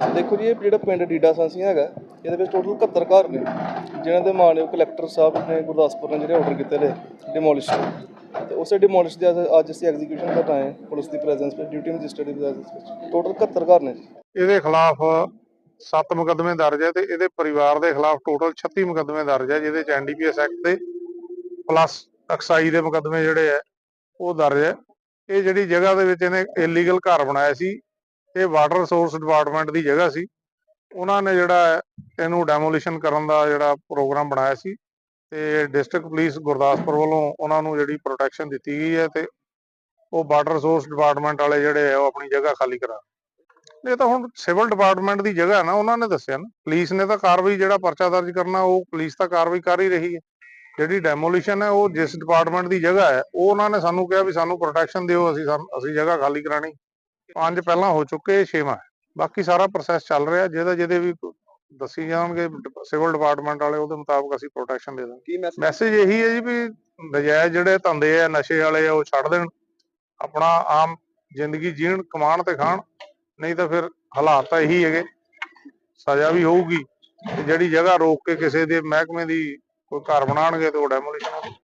ਦੇਖੋ ਜੀ, ਇਹ ਜਿਹੜਾ ਪਿੰਡ ਡੀਡਾ ਸੰਸੀਆਂ ਹੈਗਾ, ਇਹਦੇ ਵਿੱਚ ਟੋਟਲ 71 ਘਰ ਨੇ। ਜਿਨ੍ਹਾਂ ਦੇ ਮਾਨਯੋਗ ਕਲੈਕਟਰ ਸਾਹਿਬ ਨੇ ਗੁਰਦਾਸਪੁਰ ਨੇ ਜਿਹੜੇ ਆਰਡਰ ਕੀਤੇ ਨੇ ਡਿਮੋਲਿਸ਼ ਤੇ ਉਸੇ ਡਿਮੋਲਿਸ਼ ਦੇ ਅੱਜ- ਅਸੀਂ ਐਗਜ਼ੀਕਿਊਸ਼ਨ ਕਰਨ ਆਏ ਪੁਲਿਸ ਦੀ ਪ੍ਰੈਜ਼ੈਂਸ ਵਿੱਚ ਡਿਊਟੀ ਮੈਜਿਸਟਰੇਟ ਦੀ ਪ੍ਰੈਜ਼ੈਂਸ ਵਿੱਚ। ਟੋਟਲ 71 ਘਰ ਨੇ ਜੀ। ਇਹਦੇ ਖਿਲਾਫ 7 ਮੁਕੱਦਮੇ ਦਰਜ ਹੈ ਤੇ ਇਹਦੇ ਪਰਿਵਾਰ ਦੇ ਖਿਲਾਫ ਟੋਟਲ 36 ਮੁਕੱਦਮੇ ਦਰਜ ਹੈ, ਜਿਹਦੇ ਚ ਐਨਡੀਪੀਐਸ ਐਕਟ ਦੇ ਪਲੱਸ ਅਕਸਾਈ ਦੇ ਮੁਕੱਦਮੇ ਜਿਹੜੇ ਹੈ, ਉਹ ਦਰਜ ਹੈ। ਇਹ ਜਿਹੜੀ ਜਗ੍ਹਾ ਦੇ ਵਿੱਚ ਇਹਨੇ ਇਲੀਗਲ ਘਰ ਬਣਾਇਆ ਸੀ ਇਹ ਵਾਟਰ ਰਿਸੋਰਸ ਡਿਪਾਰਟਮੈਂਟ ਦੀ ਜਗ੍ਹਾ ਸੀ। ਉਹਨਾਂ ਨੇ ਜਿਹੜਾ ਇਹਨੂੰ ਡੈਮੋਲੀਸ਼ਨ ਕਰਨ ਦਾ ਜਿਹੜਾ ਪ੍ਰੋਗਰਾਮ ਬਣਾਇਆ ਸੀ ਤੇ ਡਿਸਟ੍ਰਿਕਟ ਪੁਲਿਸ ਗੁਰਦਾਸਪੁਰ ਵੱਲੋਂ ਉਹਨਾਂ ਨੂੰ ਜਿਹੜੀ ਪ੍ਰੋਟੈਕਸ਼ਨ ਦਿੱਤੀ ਗਈ ਹੈ ਤੇ ਉਹ ਵਾਟਰ ਰਿਸੋਰਸ ਡਿਪਾਰਟਮੈਂਟ ਵਾਲੇ ਜਿਹੜੇ ਆ ਉਹ ਆਪਣੀ ਜਗ੍ਹਾ ਖਾਲੀ ਕਰਾ ਇਹ ਤਾਂ ਹੁਣ ਸਿਵਲ ਡਿਪਾਰਟਮੈਂਟ ਦੀ ਜਗ੍ਹਾ ਨਾ, ਉਹਨਾਂ ਨੇ ਦੱਸਿਆ ਨਾ। ਪੁਲਿਸ ਨੇ ਤਾਂ ਕਾਰਵਾਈ ਜਿਹੜਾ ਪਰਚਾ ਦਰਜ ਕਰਨਾ, ਉਹ ਪੁਲਿਸ ਤਾਂ ਕਾਰਵਾਈ ਕਰ ਹੀ ਰਹੀ ਹੈ। ਜਿਹੜੀ ਡੈਮੋਲੀਸ਼ਨ ਹੈ, ਉਹ ਜਿਸ ਡਿਪਾਰਟਮੈਂਟ ਦੀ ਜਗ੍ਹਾ ਹੈ, ਉਹ ਉਹਨਾਂ ਨੇ ਸਾਨੂੰ ਕਿਹਾ ਵੀ ਸਾਨੂੰ ਪ੍ਰੋਟੈਕਸ਼ਨ ਦਿਓ, ਅਸੀਂ ਸਾਨੂੰ- ਅਸੀਂ ਜਗ੍ਹਾ ਖਾਲੀ ਕਰਾਣੀ ਪੰਜ ਪਹਿਲਾਂ ਹੋ ਚੁੱਕੇ ਛੇਵਾਂ। ਬਾਕੀ ਸਾਰਾ ਪ੍ਰੋਸੈਸ ਚੱਲ ਰਿਹਾ ਜਿਹਦਾ ਜਿਹਦੇ ਵੀ ਦੱਸੀ ਜਾਣਗੇ ਸਿਵਲ ਡਿਪਾਰਟਮੈਂਟ ਵਾਲੇ ਉਹਦੇ ਮੁਤਾਬਕ ਅਸੀਂ ਪ੍ਰੋਟੈਕਸ਼ਨ ਦੇ ਦਾਂਗੇ। ਮੈਸੇਜ ਇਹੀ ਹੈ ਜੀ ਵੀ ਨਜਾਇਜ਼ ਜਿਹੜੇ ਧੰਦੇ ਆ ਨਸ਼ੇ ਵਾਲੇ ਆ ਉਹ ਛੱਡ ਦੇਣ। ਆਪਣਾ ਆਮ ਜ਼ਿੰਦਗੀ ਜੀਣ ਕਮਾਣ ਤੇ ਖਾਣ ਨਹੀਂ ਤਾਂ ਫਿਰ ਹਾਲਾਤ ਤਾਂ ਇਹੀ ਹੈਗੇ। ਸਜ਼ਾ ਵੀ ਹੋਊਗੀ। ਜਿਹੜੀ ਜਗ੍ਹਾ ਰੋਕ ਕੇ ਕਿਸੇ ਦੇ ਮਹਿਕਮੇ ਦੀ ਕੋਈ ਘਰ ਬਣਾਉਣਗੇ ਤੇ ਉਹ ਡੈਮੋਲੀਸ਼ਨ